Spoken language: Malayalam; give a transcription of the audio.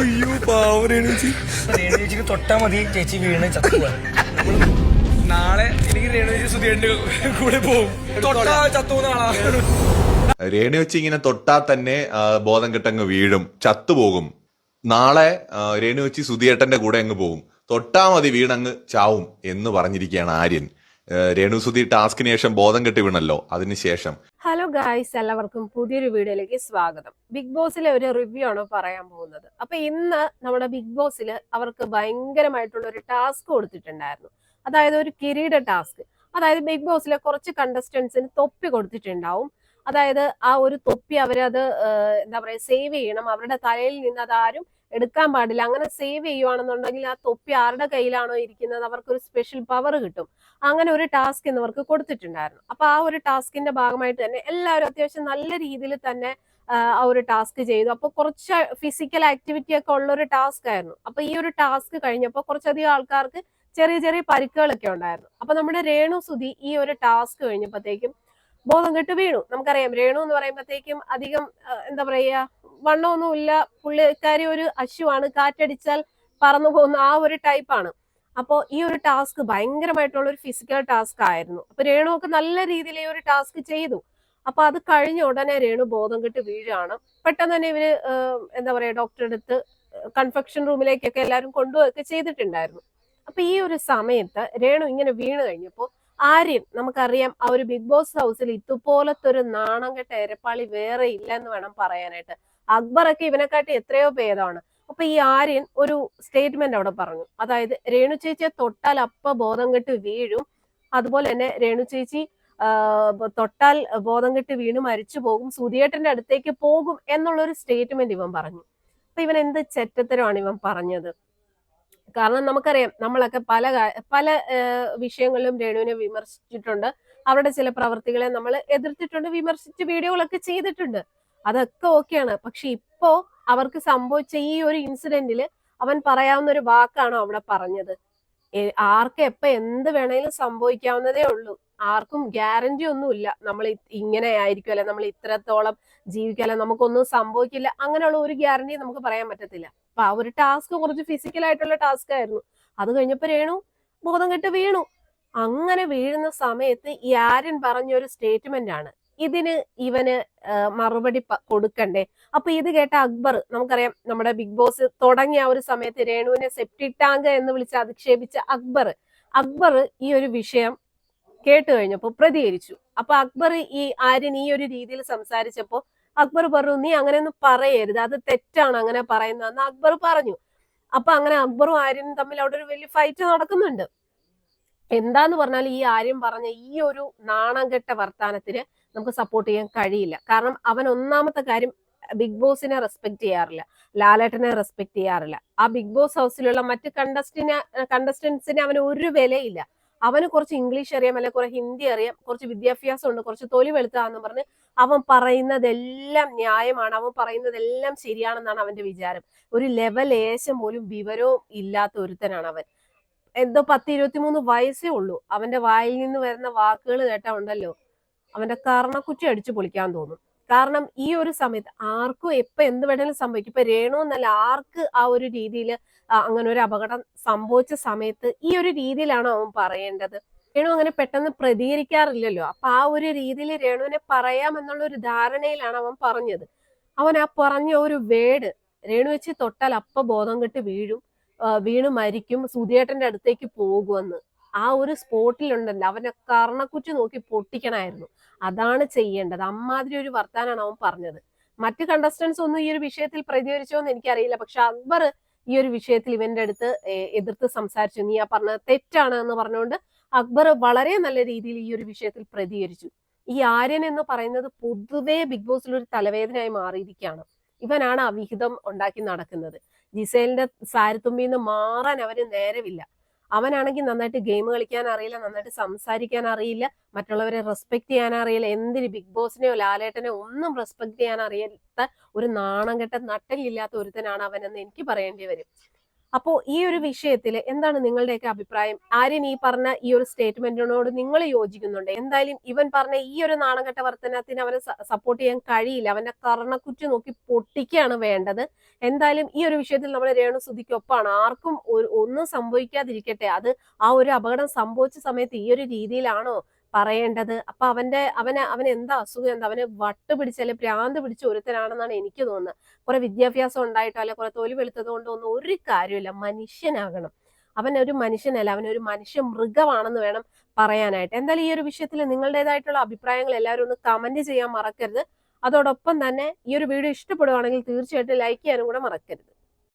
അയ്യോ പാവ രേണുചി ചേച്ചിക്ക് തൊട്ടാ മതി ചേച്ചി വീണ് നാളെ എനിക്ക് രേണുചി സുധിയുടെ കൂടെ പോകും. തൊട്ടാ ചത്തുന്ന ആളാ. രേണു വെച്ച് ഇങ്ങനെ തൊട്ടാ തന്നെ ബോധം കെട്ടങ്ങ് വീഴും ചത്തുപോകും. നാളെ ആ, രേണു വെച്ച് സുധിയേട്ടന്റെ കൂടെ അങ്ങ് പോകും. തൊട്ടാ മതി വീണങ്ങ് ചാവും എന്ന് പറഞ്ഞിരിക്കുകയാണ് ആര്യൻ. രേണു സുധി ടാസ്കിന് ശേഷം ബോധം കെട്ടി വീണല്ലോ അതിനുശേഷം ഗായ്സ് എല്ലാവർക്കും പുതിയൊരു വീഡിയോയിലേക്ക് സ്വാഗതം. ബിഗ് ബോസിലെ ഒരു റിവ്യൂ ആണ് പറയാൻ പോകുന്നത്. അപ്പൊ ഇന്ന് നമ്മുടെ ബിഗ് ബോസിൽ അവർക്ക് ഭയങ്കരമായിട്ടുള്ള ഒരു ടാസ്ക് കൊടുത്തിട്ടുണ്ടായിരുന്നു. അതായത് ഒരു കിരീട ടാസ്ക് അതായത് ബിഗ് ബോസിലെ കുറച്ച് കണ്ടസ്റ്റൻസിന് തൊപ്പി കൊടുത്തിട്ടുണ്ടാവും. അതായത് ആ ഒരു തൊപ്പി അവരത് എന്താ പറയാ സേവ് ചെയ്യണം. അവരുടെ തലയിൽ നിന്ന് അതാരും എടുക്കാൻ പാടില്ല. അങ്ങനെ സേവ് ചെയ്യുവാണെന്നുണ്ടെങ്കിൽ ആ തൊപ്പി ആരുടെ കയ്യിലാണോ ഇരിക്കുന്നത്? അവർക്കൊരു സ്പെഷ്യൽ പവർ കിട്ടും. അങ്ങനെ ഒരു ടാസ്ക് ഇന്നവർക്ക് കൊടുത്തിട്ടുണ്ടായിരുന്നു. അപ്പൊ ആ ഒരു ടാസ്കിന്റെ ഭാഗമായിട്ട് തന്നെ എല്ലാവരും അത്യാവശ്യം നല്ല രീതിയിൽ തന്നെ ആ, ആ ഒരു ടാസ്ക് ചെയ്തു. അപ്പൊ കുറച്ച് ഫിസിക്കൽ ആക്ടിവിറ്റി ഒക്കെ ഉള്ള ഒരു ടാസ്ക് ആയിരുന്നു. അപ്പൊ ഈ ഒരു ടാസ്ക് കഴിഞ്ഞപ്പോൾ കുറച്ചധികം ആൾക്കാർക്ക് ചെറിയ ചെറിയ പരിക്കുകളൊക്കെ ഉണ്ടായിരുന്നു. അപ്പൊ നമ്മുടെ രേണു സുധി ഈ ഒരു ടാസ്ക് കഴിഞ്ഞപ്പോഴത്തേക്കും ബോധം കെട്ട് വീണു. നമുക്കറിയാം രേണു എന്ന് പറയുമ്പോഴത്തേക്കും അധികം എന്താ പറയാ വണ്ണമൊന്നുമില്ല. പുള്ളിക്കാരി ഒരു അശുവാണ്. കാറ്റടിച്ചാൽ പറന്നു പോകുന്ന ആ ഒരു ടൈപ്പാണ് അപ്പോൾ ഈ ഒരു ടാസ്ക് ഭയങ്കരമായിട്ടുള്ള ഒരു ഫിസിക്കൽ ടാസ്ക് ആയിരുന്നു. അപ്പൊ രേണു ഒക്കെ നല്ല രീതിയിൽ ഈ ഒരു ടാസ്ക് ചെയ്തു. അപ്പൊ അത് കഴിഞ്ഞ ഉടനെ രേണു ബോധം കെട്ട് വീഴാണ് പെട്ടെന്ന് തന്നെ ഇവർ എന്താ പറയാ ഡോക്ടറെ അടുത്ത് കൺഫെക്ഷൻ റൂമിലേക്കൊക്കെ എല്ലാവരും കൊണ്ടുപോയൊക്കെ ചെയ്തിട്ടുണ്ടായിരുന്നു. അപ്പൊ ഈ ഒരു സമയത്ത് രേണു ഇങ്ങനെ വീണ് കഴിഞ്ഞപ്പോ ആര്യൻ നമുക്കറിയാം ആ ഒരു ബിഗ് ബോസ് ഹൗസിൽ ഇതുപോലത്തെ ഒരു നാണം കെട്ട എരപ്പാളി വേറെ ഇല്ല എന്ന് വേണം പറയാനായിട്ട്. അക്ബറൊക്കെ ഇവനെക്കാട്ടി എത്രയോ ഭേദമാണ്. അപ്പൊ ഈ ആര്യൻ ഒരു സ്റ്റേറ്റ്മെന്റ് അവിടെ പറഞ്ഞു. അതായത് രേണു ചേച്ചിയെ തൊട്ടാൽ അപ്പ ബോധം കെട്ട് വീഴും. അതുപോലെ തന്നെ രേണു ചേച്ചി തൊട്ടാൽ ബോധം കെട്ട് വീണ് മരിച്ചു പോകും. സുധിയേട്ടന്റെ അടുത്തേക്ക് പോകും എന്നുള്ളൊരു സ്റ്റേറ്റ്മെന്റ് ഇവൻ പറഞ്ഞു. അപ്പൊ ഇവൻ എന്ത് ചെറ്റത്തരമാണ് ഇവൻ പറഞ്ഞത്? കാരണം നമുക്കറിയാം നമ്മളൊക്കെ പല പല വിഷയങ്ങളിലും രേണുവിനെ വിമർശിച്ചിട്ടുണ്ട്. അവരുടെ ചില പ്രവർത്തികളെ നമ്മൾ എതിർത്തിട്ടുണ്ട് വിമർശിച്ച് വീഡിയോകളൊക്കെ ചെയ്തിട്ടുണ്ട്. അതൊക്കെ ഓക്കെയാണ്. പക്ഷെ ഇപ്പോ അവർക്ക് സംഭവിച്ച ഈ ഒരു ഇൻസിഡന്റിൽ അവൻ പറയാവുന്ന ഒരു വാക്കാണോ അവിടെ പറഞ്ഞത്? ആർക്കും എപ്പ എന്ത് വേണേലും സംഭവിക്കാവുന്നതേ ഉള്ളൂ. ആർക്കും ഗ്യാരണ്ടി ഒന്നുമില്ല. നമ്മൾ ഇങ്ങനെ ആയിരിക്കും അല്ലെ? നമ്മൾ ഇത്രത്തോളം ജീവിക്കല്ല നമുക്കൊന്നും സംഭവിക്കില്ല. അങ്ങനെയുള്ള ഒരു ഗ്യാരണ്ടി നമുക്ക് പറയാൻ പറ്റത്തില്ല. അപ്പൊ ആ ഒരു ടാസ്ക് കുറച്ച് ഫിസിക്കൽ ആയിട്ടുള്ള ടാസ്ക് ആയിരുന്നു. അത് കഴിഞ്ഞപ്പോ രേണു ബോധം കെട്ട് വീണു. അങ്ങനെ വീഴുന്ന സമയത്ത് ഈ ആര്യൻ പറഞ്ഞ ഒരു സ്റ്റേറ്റ്മെന്റ് ആണ്. ഇതിന് ഇവന് മറുപടി കൊടുക്കണ്ടേ? അപ്പൊ ഇത് കേട്ട അക്ബർ നമുക്കറിയാം നമ്മുടെ ബിഗ് ബോസ് തുടങ്ങിയ ആ ഒരു സമയത്ത് രേണുവിനെ സെപ്റ്റി ടാങ്ക് എന്ന് വിളിച്ച് അധിക്ഷേപിച്ച അക്ബർ. അക്ബർ ഈ ഒരു വിഷയം കേട്ട് കഴിഞ്ഞപ്പോൾ പ്രതികരിച്ചു. അപ്പൊ അക്ബർ ഈ ആര്യൻ ഈ ഒരു രീതിയിൽ സംസാരിച്ചപ്പോ അക്ബർ പറഞ്ഞു നീ അങ്ങനെയൊന്നും പറയരുത്. അത് തെറ്റാണ് അങ്ങനെ പറയുന്നതെന്ന് അക്ബർ പറഞ്ഞു. അപ്പൊ അങ്ങനെ അക്ബറും ആര്യനും തമ്മിൽ അവിടെ ഒരു വലിയ ഫൈറ്റ് നടക്കുന്നുണ്ട്. എന്താന്ന് പറഞ്ഞാൽ ഈ ആര്യൻ പറഞ്ഞ ഈ ഒരു നാണം കെട്ട വർത്താനത്തിന് നമുക്ക് സപ്പോർട്ട് ചെയ്യാൻ കഴിയില്ല. കാരണം അവൻ ഒന്നാമത്തെ കാര്യം ബിഗ് ബോസിനെ റെസ്പെക്ട് ചെയ്യാറില്ല. ലാലേട്ടനെ റെസ്പെക്ട് ചെയ്യാറില്ല. ആ ബിഗ് ബോസ് ഹൗസിലുള്ള മറ്റ് കണ്ടസ്റ്റിനെ കണ്ടസ്റ്റൻസിന് അവന് ഒരു വിലയില്ല. അവന് കുറച്ച് ഇംഗ്ലീഷ് അറിയാം അല്ലെങ്കിൽ കുറെ ഹിന്ദി അറിയാം കുറച്ച് വിദ്യാഭ്യാസം ഉണ്ട് കുറച്ച് തൊലി വെളുത്താന്ന് പറഞ്ഞ് അവൻ പറയുന്നതെല്ലാം ന്യായമാണ് അവൻ പറയുന്നതെല്ലാം ശരിയാണെന്നാണ് അവന്റെ വിചാരം. ഒരു ലെവൽ ഏശം പോലും വിവരവും ഇല്ലാത്ത ഒരുത്തനാണ് അവൻ. എന്തോ പത്ത് ഇരുപത്തിമൂന്ന് വയസ്സേ ഉള്ളൂ. അവന്റെ വായിൽ നിന്ന് വരുന്ന വാക്കുകൾ കേട്ടാ ഉണ്ടല്ലോ? അവന്റെ കർണക്കുറ്റി അടിച്ചു പൊളിക്കാൻ തോന്നും. കാരണം ഈ ഒരു സമയത്ത് ആർക്കും എപ്പൊ എന്ത് വേണേലും സംഭവിക്കും. ഇപ്പൊ രേണു എന്നല്ല ആർക്ക് ആ ഒരു രീതിയിൽ അങ്ങനെ ഒരു അപകടം സംഭവിച്ച സമയത്ത് ഈ ഒരു രീതിയിലാണ് അവൻ പറയേണ്ടത്? രേണു അങ്ങനെ പെട്ടെന്ന് പ്രതികരിക്കാറില്ലല്ലോ. അപ്പൊ ആ ഒരു രീതിയിൽ രേണുവിനെ പറയാമെന്നുള്ള ഒരു ധാരണയിലാണ് അവൻ പറഞ്ഞത്. അവൻ ആ പറഞ്ഞ ഒരു വേട് രേണു വെച്ച് തൊട്ടാൽ അപ്പ ബോധം കെട്ട് വീഴും വീണ് മരിക്കും സുധിയേട്ടന്റെ അടുത്തേക്ക് പോകുമെന്ന് ആ ഒരു സ്പോട്ടിലുണ്ടല്ലോ. അവനെ കർണക്കുറ്റി നോക്കി പൊട്ടിക്കണമായിരുന്നു അതാണ് ചെയ്യേണ്ടത്. അമ്മാതിരി ഒരു വർത്താനാണ് അവൻ പറഞ്ഞത്. മറ്റു കണ്ടസ്റ്റൻസ് ഒന്നും ഈ ഒരു വിഷയത്തിൽ പ്രതികരിച്ചോ എന്ന് എനിക്കറിയില്ല. പക്ഷെ അക്ബർ ഈ ഒരു വിഷയത്തിൽ ഇവന്റെ അടുത്ത് എതിർത്ത് സംസാരിച്ചു. നീ ആ പറഞ്ഞത് തെറ്റാണ് എന്ന് പറഞ്ഞുകൊണ്ട് അക്ബർ വളരെ നല്ല രീതിയിൽ ഈ ഒരു വിഷയത്തിൽ പ്രതികരിച്ചു. ഈ ആര്യൻ എന്ന് പറയുന്നത് പൊതുവേ ബിഗ് ബോസിൽ ഒരു തലവേദനയായി മാറിയിരിക്കുകയാണ്. ഇവനാണ് അവിഹിതം ഉണ്ടാക്കി നടക്കുന്നത്. ജിസേലിന്റെ സാരത്തുമ്പിന്ന് മാറാൻ അവന് നേരമില്ല. അവനാണെങ്കിൽ നന്നായിട്ട് ഗെയിം കളിക്കാൻ അറിയില്ല നന്നായിട്ട് സംസാരിക്കാൻ അറിയില്ല മറ്റുള്ളവരെ റെസ്പെക്ട് ചെയ്യാൻ അറിയില്ല എന്തിന് ബിഗ് ബോസിനെയോ ലാലേട്ടനെയോ ഒന്നും റെസ്പെക്ട് ചെയ്യാൻ അറിയാത്ത ഒരു നാണം കെട്ട നട്ടലില്ലാത്ത ഒരുത്തനാണ് അവനെന്ന് എനിക്ക് പറയേണ്ടി വരും. അപ്പോൾ ഈ ഒരു വിഷയത്തിൽ എന്താണ് നിങ്ങളുടെയൊക്കെ അഭിപ്രായം? ആര്യൻ ഈ പറഞ്ഞ ഈ ഒരു സ്റ്റേറ്റ്മെന്റിനോട് നിങ്ങൾ യോജിക്കുന്നുണ്ട്? എന്തായാലും ഇവൻ പറഞ്ഞ ഈ ഒരു നാണംകെട്ട വർത്തനത്തിന് അവനെ സപ്പോർട്ട് ചെയ്യാൻ കഴിയില്ല. അവന്റെ കർണക്കുറ്റി നോക്കി പൊട്ടിക്കുകയാണ് വേണ്ടത്. എന്തായാലും ഈ ഒരു വിഷയത്തിൽ നമ്മൾ രേണു സുധിക്കൊപ്പാണ് ആർക്കും ഒന്നും സംഭവിക്കാതിരിക്കട്ടെ. അത് ആ ഒരു അപകടം സംഭവിച്ച സമയത്ത് ഈ ഒരു രീതിയിലാണോ പറയേണ്ടത്. അപ്പൊ അവന്റെ അവന് അവന് എന്താ അസുഖം എന്താ അവന് വട്ട് പിടിച്ച അല്ലെ പ്രാന്ത് പിടിച്ച ഒരുത്തനാണെന്നാണ് എനിക്ക് തോന്നുന്നത്. കുറെ വിദ്യാഭ്യാസം ഉണ്ടായിട്ടോ അല്ലെ കുറെ തൊലി വെളുത്തത് കൊണ്ടോ ഒന്നും ഒരു കാര്യമില്ല മനുഷ്യനാകണം. അവൻ ഒരു മനുഷ്യനല്ല അവൻ ഒരു മനുഷ്യ മൃഗമാണെന്ന് വേണം പറയാനായിട്ട്. എന്തായാലും ഈ ഒരു വിഷയത്തിൽ നിങ്ങളുടേതായിട്ടുള്ള അഭിപ്രായങ്ങൾ എല്ലാവരും ഒന്ന് കമന്റ് ചെയ്യാൻ മറക്കരുത്. അതോടൊപ്പം തന്നെ ഈ ഒരു വീഡിയോ ഇഷ്ടപ്പെടുവാണെങ്കിൽ തീർച്ചയായിട്ടും ലൈക്ക് ചെയ്യാനും കൂടെ മറക്കരുത്.